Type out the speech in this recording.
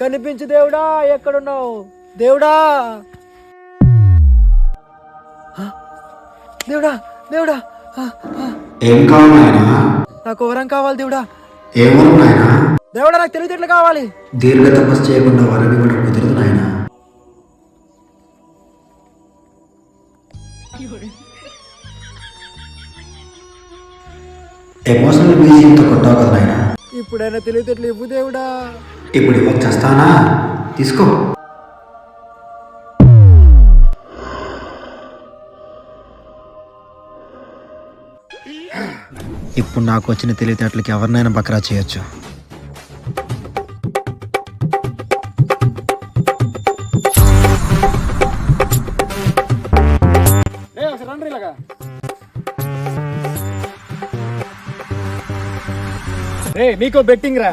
కనిపించు దేవుడా ఎక్కడున్నావు? దేవుడా! దేవుడా దేవుడా! ఏం కావాలి నాకు వరం కావాలి దేవుడా. ఏమరు నాయనా? దేవుడా నాకు తెలివితేటలు కావాలి. దీర్ఘ తపస్సు చేయకుండా వరం ఇవ్వడం కుదరదు నాయనా. ఎమోషనల్ బీజింగ్తో కొట్టావు కదా నాయనా? ఇప్పుడైనా తెలివితేటలు ఇవ్వు దేవుడా. ఇప్పుడు ఇవ్వక చేస్తానా తీసుకో. ఇప్పుడు నాకు వచ్చిన తెలివితేటలకి ఎవరినైనా బకరా చేయొచ్చు. రే మీకు బెట్టింగ్ రా.